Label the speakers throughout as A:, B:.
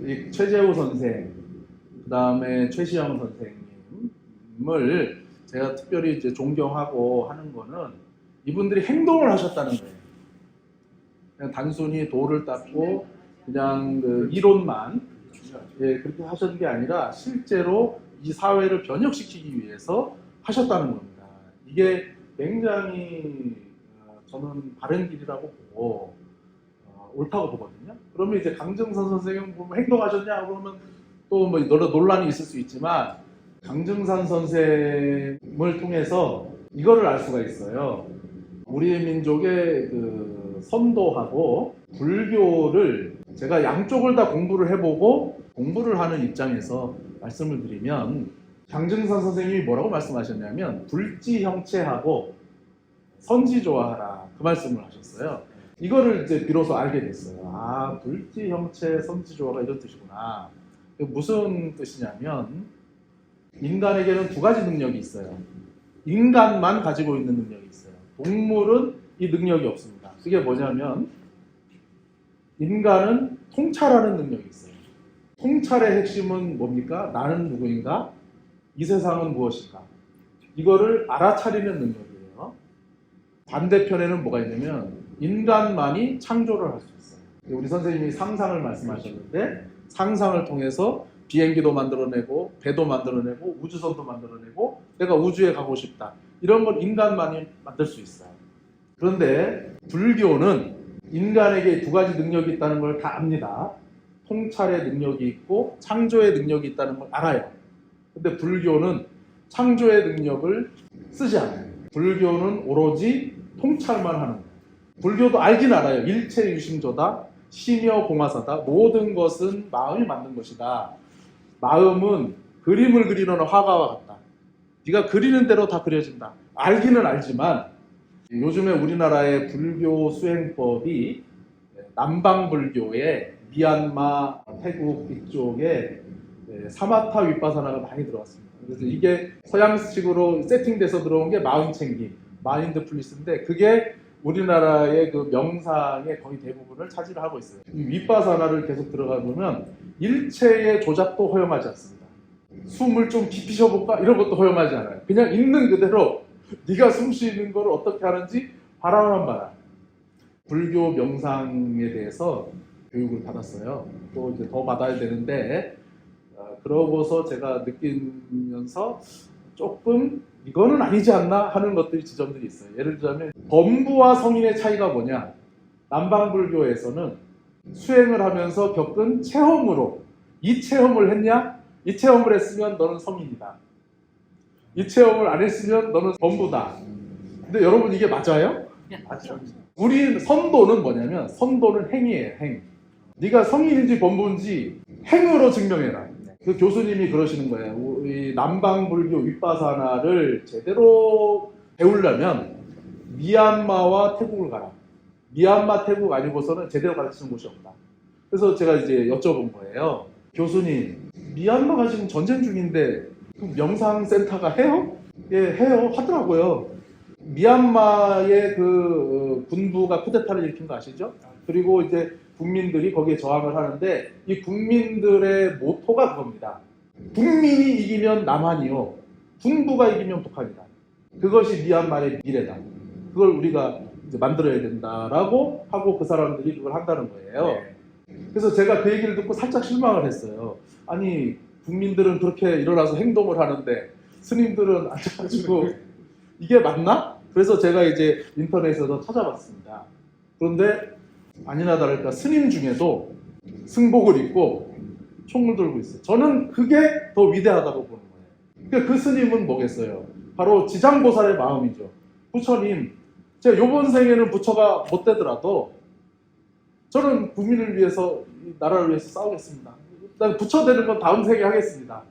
A: 이 최재호 선생, 그 다음에 최시영 선생님을 제가 특별히 이제 존경하고 하는 거는 이분들이 행동을 하셨다는 거예요. 그냥 단순히 돌을 닦고 그냥 그 이론만 예, 그렇게 하셨는 게 아니라 실제로 이 사회를 변혁시키기 위해서 하셨다는 겁니다. 이게 굉장히 어, 저는 바른 길이라고 보고 어, 옳다고 보거든요. 그러면 이제 강정선 선생님 보면 행동하셨냐 그러면 또 뭐 여러 논란이 있을 수 있지만 강정산 선생을 통해서 이거를 알 수가 있어요. 우리 민족의 그 선도하고 불교를 제가 양쪽을 다 공부를 해보고 공부를 하는 입장에서 말씀을 드리면 강증선 선생님이 뭐라고 말씀하셨냐면 불지 형체하고 선지 좋아하라 그 말씀을 하셨어요. 이거를 이제 비로소 알게 됐어요. 아 불지 형체 선지 좋아가 이런 뜻이구나. 이게 무슨 뜻이냐면 인간에게는 두 가지 능력이 있어요. 인간만 가지고 있는 능력이 있어요. 동물은 이 능력이 없습니다. 그게 뭐냐면 인간은 통찰하는 능력이 있어요. 통찰의 핵심은 뭡니까? 나는 누구인가? 이 세상은 무엇인가? 이거를 알아차리는 능력이에요. 반대편에는 뭐가 있냐면 인간만이 창조를 할 수 있어요. 우리 선생님이 상상을 말씀하셨는데 상상을 통해서 비행기도 만들어내고 배도 만들어내고 우주선도 만들어내고 내가 우주에 가고 싶다. 이런 걸 인간만이 만들 수 있어요. 그런데 불교는 인간에게 두 가지 능력이 있다는 걸 다 압니다. 통찰의 능력이 있고 창조의 능력이 있다는 걸 알아요. 근데 불교는 창조의 능력을 쓰지 않아요. 불교는 오로지 통찰만 하는 거예요. 불교도 알긴 알아요. 일체 유심조다, 심여 공화사다. 모든 것은 마음이 만든 것이다. 마음은 그림을 그리는 화가와 같다. 네가 그리는 대로 다 그려진다. 알기는 알지만 요즘에 우리나라의 불교 수행법이 남방 불교의 미얀마, 태국 이쪽에 네, 사마타 윗바사나가 많이 들어왔습니다. 그래서 이게 서양식으로 세팅돼서 들어온 게 마음 챙김, 마인드 플리스인데 그게 우리나라의 그 명상의 거의 대부분을 차지를 하고 있어요. 이 윗바사나를 계속 들어가 보면 일체의 조작도 허용하지 않습니다. 숨을 좀 깊이 쉬어볼까 이런 것도 허용하지 않아요. 그냥 있는 그대로 네가 숨 쉬는 걸 어떻게 하는지 바라만 봐라. 불교 명상에 대해서 교육을 받았어요. 또 이제 더 받아야 되는데 어, 그러고서 제가 느끼면서 조금 이거는 아니지 않나 하는 것들이 지점들이 있어요. 예를 들자면 범부와 성인의 차이가 뭐냐? 남방불교에서는 수행을 하면서 겪은 체험으로 이 체험을 했냐? 이 체험을 했으면 너는 성인이다. 이 체험을 안 했으면 너는 범부다. 근데 여러분 이게 맞아요? 맞죠. 우리 선도는 뭐냐면 선도는 행위예요. 행. 네가 성인인지 범부인지 행으로 증명해라. 그 교수님이 그러시는 거예요. 우리 남방불교 윗바사나를 제대로 배우려면 미얀마와 태국을 가라. 미얀마, 태국 아니고서는 제대로 가르치는 곳이 없다. 그래서 제가 이제 여쭤본 거예요. 교수님, 미얀마가 지금 전쟁 중인데 그 명상센터가 해요? 예, 해요. 하더라고요. 미얀마의 그 어, 군부가 쿠데타를 일으킨 거 아시죠? 그리고 이제 국민들이 거기에 저항을 하는데 이 국민들의 모토가 그겁니다. 국민이 이기면 남한이요. 군부가 이기면 북한이다. 그것이 미얀마의 미래다. 그걸 우리가 만들어야 된다라고 하고 그 사람들이 그걸 한다는 거예요. 그래서 제가 그 얘기를 듣고 살짝 실망을 했어요. 아니 국민들은 그렇게 일어나서 행동을 하는데 스님들은 앉아가지고 이게 맞나? 그래서 제가 이제 인터넷에서 찾아봤습니다. 그런데 아니나 다를까 스님 중에도 승복을 입고 총을 들고 있어요. 저는 그게 더 위대하다고 보는 거예요. 그러니까 그 스님은 뭐겠어요? 바로 지장보살의 마음이죠. 부처님, 제가 요번 생에는 부처가 못 되더라도 저는 국민을 위해서, 이 나라를 위해서 싸우겠습니다. 난 부처 되는 건 다음 생에 하겠습니다.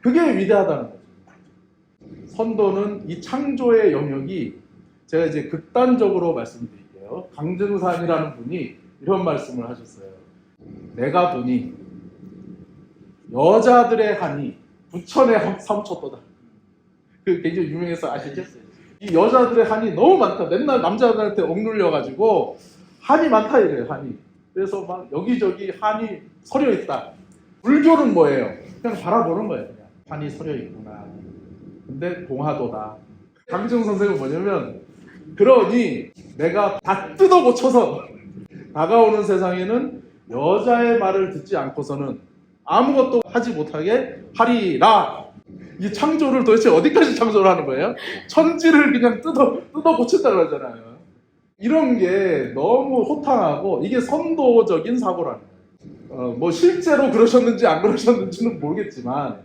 A: 그게 위대하다는 거죠. 선도는 이 창조의 영역이 제가 이제 극단적으로 말씀드릴게요. 강증산이라는 분이 이런 말씀을 하셨어요. 내가 보니 여자들의 한이 부천의 삼초도다. 그 굉장히 유명해서 아시죠? 이 여자들의 한이 너무 많다. 맨날 남자들한테 억눌려가지고 한이 많다 이래요. 한이. 그래서 막 여기저기 한이 서려 있다. 불교는 뭐예요? 그냥 바라보는 거예요. 그냥 판이 서려 있구나. 근데 공화도다. 강정 선생은 뭐냐면 그러니 내가 다 뜯어 고쳐서 다가오는 세상에는 여자의 말을 듣지 않고서는 아무것도 하지 못하게 하리라. 이 창조를 도대체 어디까지 창조를 하는 거예요? 천지를 그냥 뜯어 뜯어 고친다 그러잖아요. 이런 게 너무 호탕하고 이게 선도적인 사고라는 거예요. 어, 뭐 실제로 그러셨는지 안 그러셨는지는 모르겠지만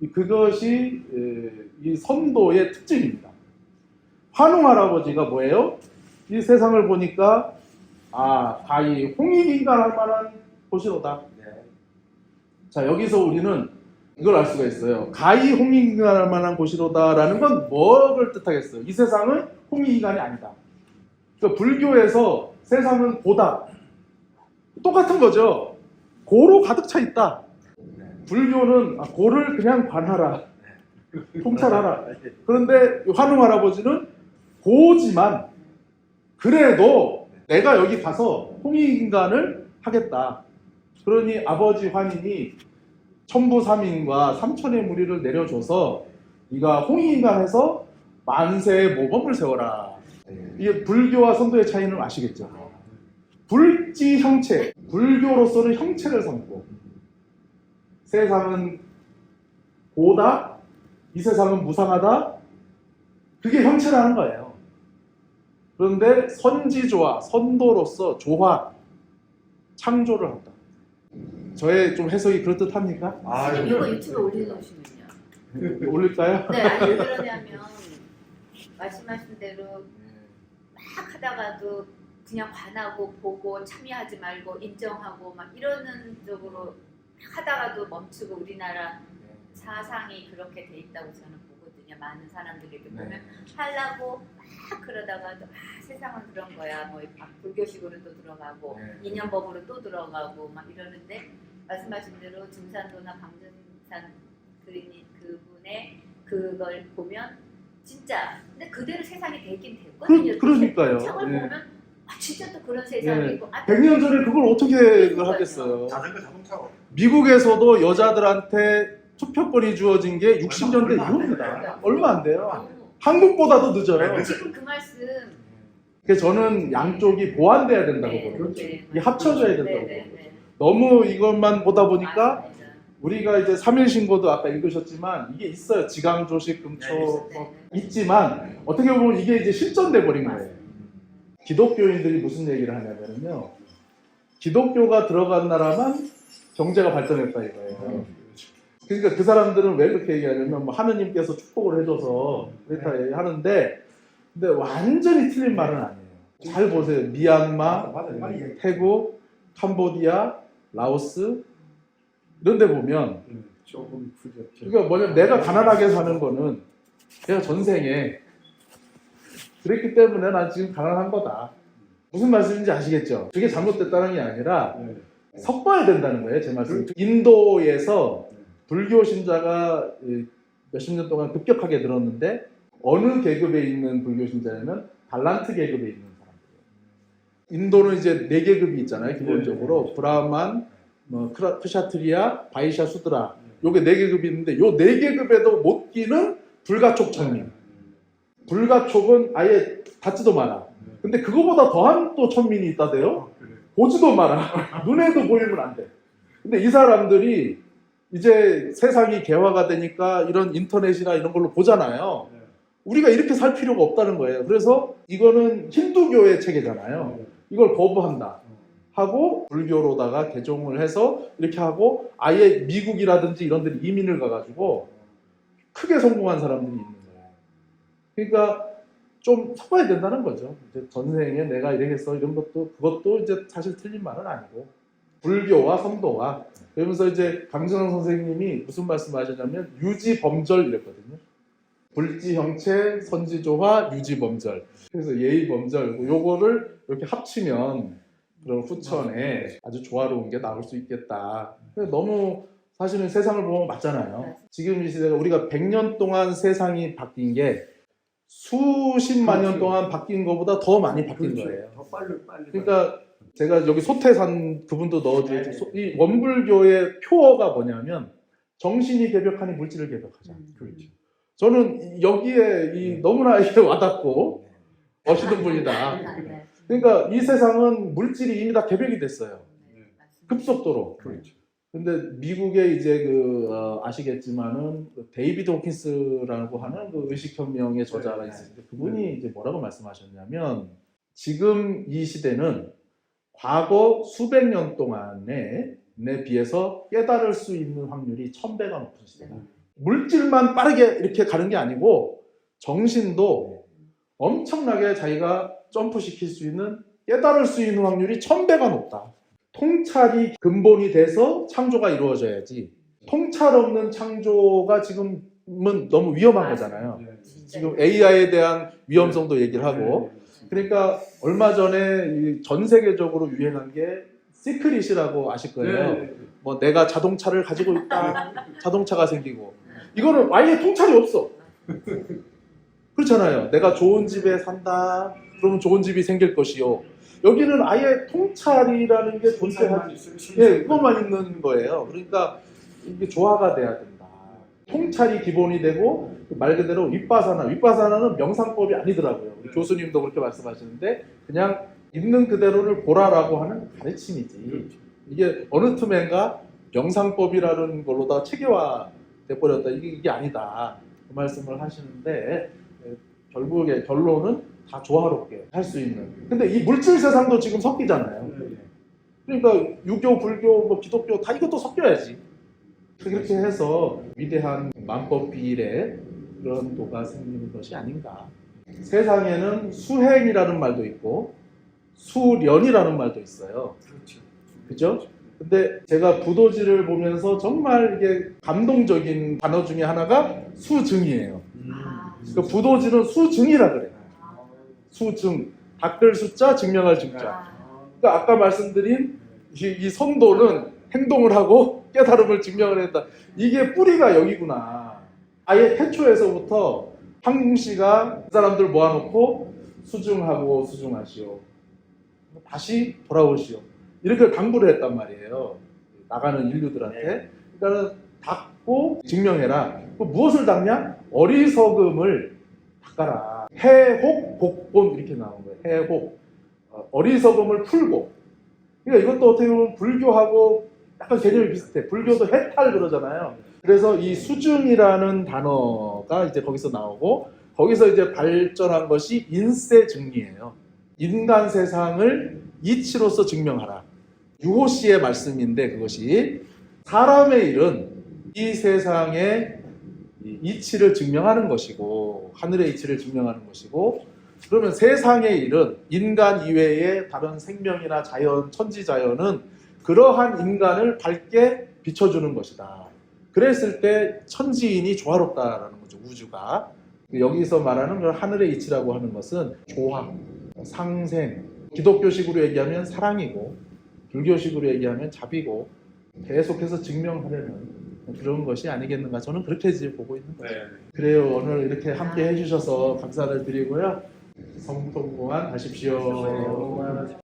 A: 이- 그것이 에, 이 선도의 특징입니다. 환웅 할아버지가 뭐예요? 이 세상을 보니까 아, 가히 홍익인간 할 만한 곳이로다. 자 여기서 우리는 이걸 알 수가 있어요. 가히 홍익인간할 만한 곳이로다라는 건 뭐를 뜻하겠어요? 이 세상은 홍익인간이 아니다. 그러니까 불교에서 세상은 고다. 똑같은 거죠. 고로 가득 차 있다. 불교는 아, 고를 그냥 관하라. 통찰하라. 그런데 환웅 할아버지는 고지만 그래도 내가 여기 가서 홍익인간을 하겠다. 그러니 아버지 환인이 천부삼인과 삼천의 무리를 내려줘서 네가 홍익인간해서 만세의 모범을 세워라. 이게 불교와 선도의 차이는 아시겠죠? 불지 형체, 불교로서는 형체를 삼고 세상은 고다, 이 세상은 무상하다. 그게 형체라는 거예요. 그런데 선지조화, 선도로서 조화, 창조를 한다. 저의 좀 해석이 그럴듯합니까?
B: 아,
C: 선생님 이거 유튜브에 올려놓으시면요.
A: 올릴까요?
C: 네, 아니 왜 그러냐면 말씀하신 대로 막 하다가도 그냥 관하고 보고 참여하지 말고 인정하고 막 이러는 쪽으로 막 하다가도 멈추고 우리나라 사상이 그렇게 돼 있다고 저는 보거든요. 많은 사람들이 이렇게 보면 하려고 막 그러다가도 아 세상은 그런 거야. 뭐막 불교식으로 또 들어가고
A: 네.
C: 인연법으로 또 들어가고 막 이러는데 말씀하신 대로 증산도나 방전산 그린이 그분의 그걸 보면 진짜 근데 그대로 세상이 되긴 됐거든요.
A: 그.
C: 책을
A: 예.
C: 보면 아 진짜 또 그런 세상이
A: 예.
C: 있고 아,
A: 100년 전에 그걸 어떻게 그걸 하겠어요?
B: 자전거 자동차가
A: 미국에서도 여자들한테 투표권이 주어진 게 60년대
B: 얼마 안
A: 이후입니다. 얼마 안 돼요. 한국보다도 늦어요.
B: 네,
C: 지금 그 말씀
A: 그래서 저는 양쪽이 보완돼야 된다고
C: 네,
A: 보거든요.
C: 네,
A: 이게 합쳐져야
C: 네,
A: 된다고
C: 네, 네.
A: 너무 이것만 보다 보니까
C: 맞습니다.
A: 우리가 이제 3일 신고도 아까 읽으셨지만 이게 있어요. 지강, 조식, 금초
B: 네,
A: 뭐
C: 네, 네.
A: 있지만 어떻게 보면 이게 이제 실전돼 버린 거예요. 기독교인들이 무슨 얘기를 하냐면요. 기독교가 들어간 나라만 경제가 발전했다 이거예요. 그러니까 그 사람들은 왜 그렇게 얘기하냐면 뭐 하느님께서 축복을 해줘서 그렇다 얘기하는데 근데 완전히 틀린 말은 아니에요. 잘 보세요. 미얀마.
B: 맞아요.
A: 태국, 캄보디아, 라오스 이런 데 보면
B: 조금.
A: 그러니까 뭐냐면 내가 가난하게 사는 거는 내가 전생에 그랬기 때문에 난 지금 가난한 거다. 무슨 말씀인지 아시겠죠? 그게 잘못됐다는 게 아니라
B: 네.
A: 섞어야 된다는 거예요, 제 말씀. 인도에서 불교 신자가 이 몇십 년 동안 급격하게 늘었는데 어느 계급에 있는 불교 신자냐면 달란트 계급에 있는 사람들이에요. 인도는 이제 네 계급이 있잖아요, 기본적으로 브라만, 뭐 크라- 크샤트리아, 바이샤, 수드라. 요게 네 계급이 있는데 요 네 계급에도 못 끼는 불가촉 천민. 불가촉은 아예 닿지도 마라. 근데 그거보다 더한 또 천민이 있다대요. 보지도 마라. 눈에도 보이면 안 돼. 근데 이 사람들이 이제 세상이 개화가 되니까 이런 인터넷이나 이런 걸로 보잖아요. 우리가 이렇게 살 필요가 없다는 거예요. 그래서 이거는 힌두교의 체계잖아요. 이걸 거부한다. 하고 불교로다가 개종을 해서 이렇게 하고 아예 미국이라든지 이런 데를 이민을 가가지고 크게 성공한 사람들이 있는 거예요. 그러니까 좀 섞어야 된다는 거죠. 이제 전생에 내가 이래겠어 이런 것도 그것도 이제 사실 틀린 말은 아니고 불교와 선도와 그러면서 이제 강준영 선생님이 무슨 말씀하셨냐면 유지범절 이랬거든요. 불지형체, 선지조화, 유지범절. 그래서 예의범절 요거를 이렇게 합치면 그런 후천에 아주 조화로운 게 나올 수 있겠다. 너무 사실은 세상을 보면 맞잖아요. 지금 이 시대가 우리가 100년 동안 세상이 바뀐 게 수십만 년
B: 그렇죠.
A: 동안 바뀐 것보다 더 많이 바뀐 거예요.
B: 더 빨리 빨리.
A: 그러니까 제가 여기 소태산 그분도 넣어드렸죠.
B: 네.
A: 소- 이 원불교의 표어가 뭐냐면 정신이 개벽하니 물질을 개벽하자.
C: 음.
B: 그렇죠.
A: 저는 여기에 이 너무나 이게 와닿고 멋있는 분이다.
C: 네.
A: 그러니까 이 세상은 물질이 이미 다 개벽이 됐어요.
C: 네, 맞습니다.
A: 급속도로.
B: 그렇죠.
A: 근데 미국에 이제 그 어, 아시겠지만은 그 데이비드 호킨스라고 하는 그 의식혁명의 저자가
B: 네.
A: 있으신데 그분이 이제 뭐라고 말씀하셨냐면 지금 이 시대는 과거 수백 년 동안에 에 비해서 깨달을 수 있는 확률이 천 배가 높은 시대다. 물질만 빠르게 이렇게 가는 게 아니고 정신도 엄청나게 자기가 점프시킬 수 있는 깨달을 수 있는 확률이 천 배가 높다. 통찰이 근본이 돼서 창조가 이루어져야지. 통찰 없는 창조가 지금은 너무 위험한 거잖아요.
B: 네.
A: 지금 AI에 대한 위험성도 얘기를 하고. 그러니까 얼마 전에 이전 세계적으로 유행한 게 시크릿이라고 아실 거예요.
B: 네.
A: 뭐 내가 자동차를 가지고 있다. 자동차가 생기고. 이거는 아예 통찰이 없어. 그렇잖아요. 내가 좋은 집에 산다. 그러면 좋은 집이 생길 것이요. 여기는 아예 통찰이라는 게 존재하지. 예, 그것만 있는 거예요. 그러니까 이게 조화가 돼야 된다. 통찰이 기본이 되고 그말 그대로 윗바사나 윗바사나는 명상법이 아니더라고요. 우리 교수님도 그렇게 말씀하시는데 그냥 있는 그대로를 보라라고 하는 가르침이지. 이게 어느 틈엔가 명상법이라는 걸로 다 체계화 돼 버렸다. 이게, 이게 아니다. 그 말씀을 하시는데 예, 결국에 결론은 다 조화롭게 할 수 있는. 근데 이 물질 세상도 지금 섞이잖아요. 그러니까 유교, 불교, 뭐 기독교 다 이것도 섞여야지. 그렇게 해서 위대한 만법 비일의 그런 도가 생기는 것이 아닌가. 세상에는 수행이라는 말도 있고 수련이라는 말도 있어요.
B: 그렇죠.
A: 그죠? 근데 제가 부도지를 보면서 정말 이게 감동적인 단어 중에 하나가 수증이에요.
C: 아.
A: 그 부도지는 수증이라 그래요.
C: 아.
A: 수증. 닦을 숫자, 증명할 증자.
C: 아.
A: 그러니까 아까 말씀드린 이, 이 선도는 행동을 하고 깨달음을 증명을 했다. 이게 뿌리가 여기구나. 아예 태초에서부터 황궁 씨가 그 사람들 모아놓고 수중하고 수중하시오. 다시 돌아오시오. 이렇게 당부를 했단 말이에요. 나가는 인류들한테. 그러니까는 닦고 증명해라. 그 무엇을 닦냐? 어리석음을 닦아라. 해혹, 복본 이렇게 나온 거예요. 해혹. 어, 어리석음을 풀고. 그러니까 이것도 어떻게 보면 불교하고 약간 개념이 비슷해. 불교도 해탈 그러잖아요. 그래서 이 수증이라는 단어가 이제 거기서 나오고 거기서 이제 발전한 것이 인세 증리예요. 인간 세상을 이치로서 증명하라. 유호 씨의 말씀인데 그것이 사람의 일은 이 세상의 이 이치를 증명하는 것이고 하늘의 이치를 증명하는 것이고 그러면 세상의 일은 인간 이외의 다른 생명이나 자연, 천지 자연은 그러한 인간을 밝게 비춰주는 것이다. 그랬을 때 천지인이 조화롭다라는 거죠, 우주가. 여기서 말하는 그 하늘의 이치라고 하는 것은 조화, 상생, 기독교식으로 얘기하면 사랑이고, 불교식으로 얘기하면 자비고, 계속해서 증명하려는 그런 것이 아니겠는가. 저는 그렇게 이제 보고 있는 거예요.
B: 네.
A: 그래요. 오늘 이렇게 함께 해주셔서 감사를 드리고요. 성통공안 하십시오.
B: 네.